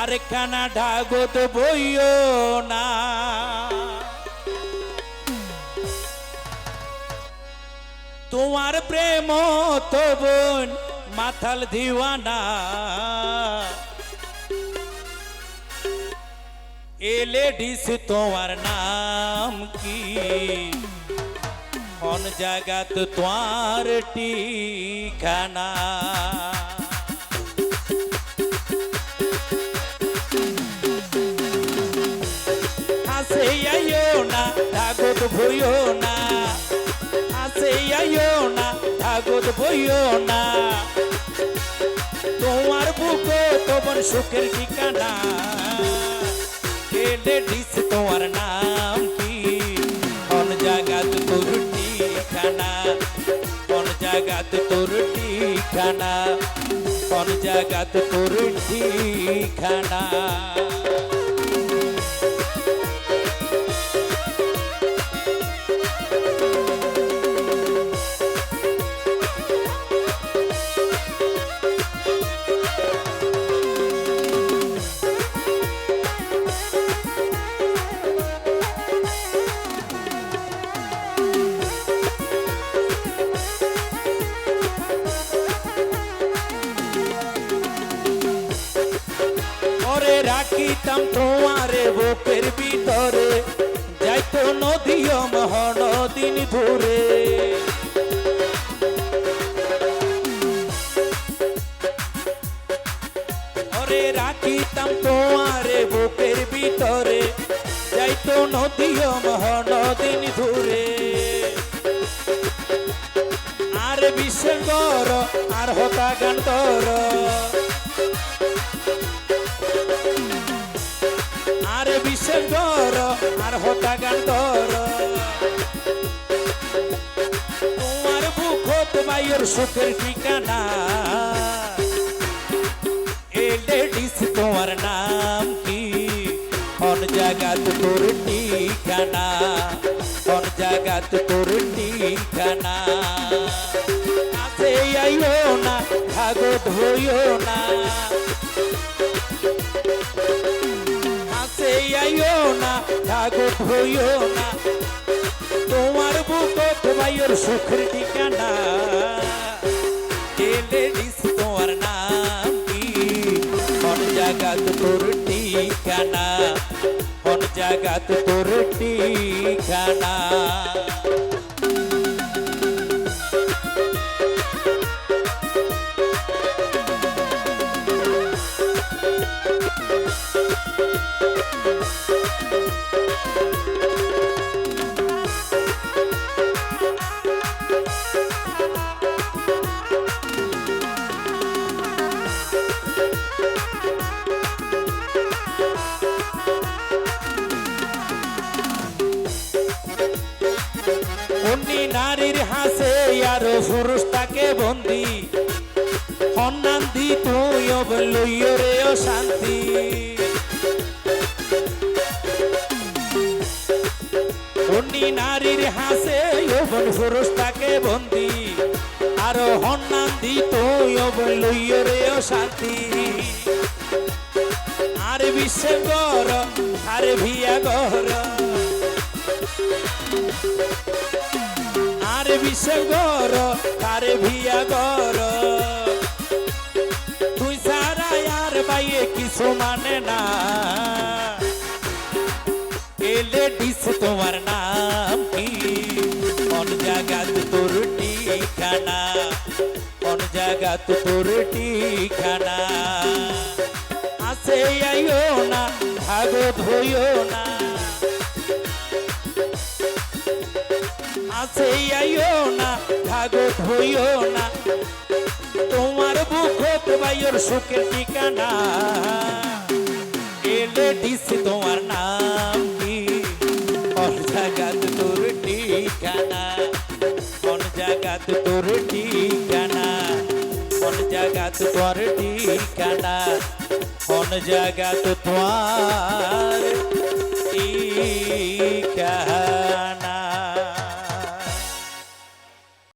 আরে ঢাগত বইও না। তোমার প্রেম তো বোন মাথাল দিওয়ানা। এ লেডিস, তোমার নাম কি? কোন জায়গাত তোমার ঠিকানা? হাসে আইও না ঢাগত ভইও না। হাসে আইও না ঢাগত ভইও না। তোমার বুক তোমার সুখের ঠিকানা। কেডে ডিস তোমার নাম কি? কোন জায়গাত তোর ঠিকানা? কোন জায়গাত তোর ঠিকানা? কোন জায়গাত তোর ঠিকানা? ওরে রাখিতাম তোমারে বুকের ভিতরে। যাইতো নদীয় মহনদিন ধরে ওরে রাখিতাম তোমারে বুকের ভিতরে। যাইতো নদীয় মহনদিন ধরে আর বিশ্বঙ্গর আর হতা গান্তর আর বিশ্বঙ্গর আর হতা গান্তর তোমার বুক তোমার সুখের ঠিকানা। এ লেডিস তোমার নাম কি? কোন জায়গাত তোর ঠিকানা? কোন জায়গাত তোর ঠিকানা? আইও না, ভাগত হইও না। কাছে না ভাগত হইও না তোমার বুক তোমার সুখের ঠিকানা। এ লেডিস তোমার নাম কি? কোন জায়গাত তোর ঠিকানা। কোন জায়গাত তোর ঠিকানা। অন্যি নারীর হাসে আর পুরুষ তাকে বন্দি। সন্ধান্তি তুই লইয় রে শান্তি অন্যি নারীর হাসে যৌবন পুরুষ তাকে বন্দি। আর সন্ধান্তি তুই লইয় রে শান্তি আর বিশ্বে গর, আর ভিয়া গর। আর বিশ্বে গর তারে ভিয়া গর। তুই সারা আর বাইয়ে কিছু মানে না। এলে ডিস তোমার নাম কি? কোন জায়গাত তোর ঠিকানা? কোন জায়গাত তোর ঠিকানা? আসে আইও না ভাগত হইও না। আসে আইও না ভাগত হইও না। তোমার বুক বাইর সুখের ঠিকানা। এলে ডিস তোমার নাম জায়গাত তোর ঠিকানা? কোন জাগাত তোর ঠিকানা? কোন জাগাত তোর ঠিকানা? কোন জাগাত তোর ঠিকানা?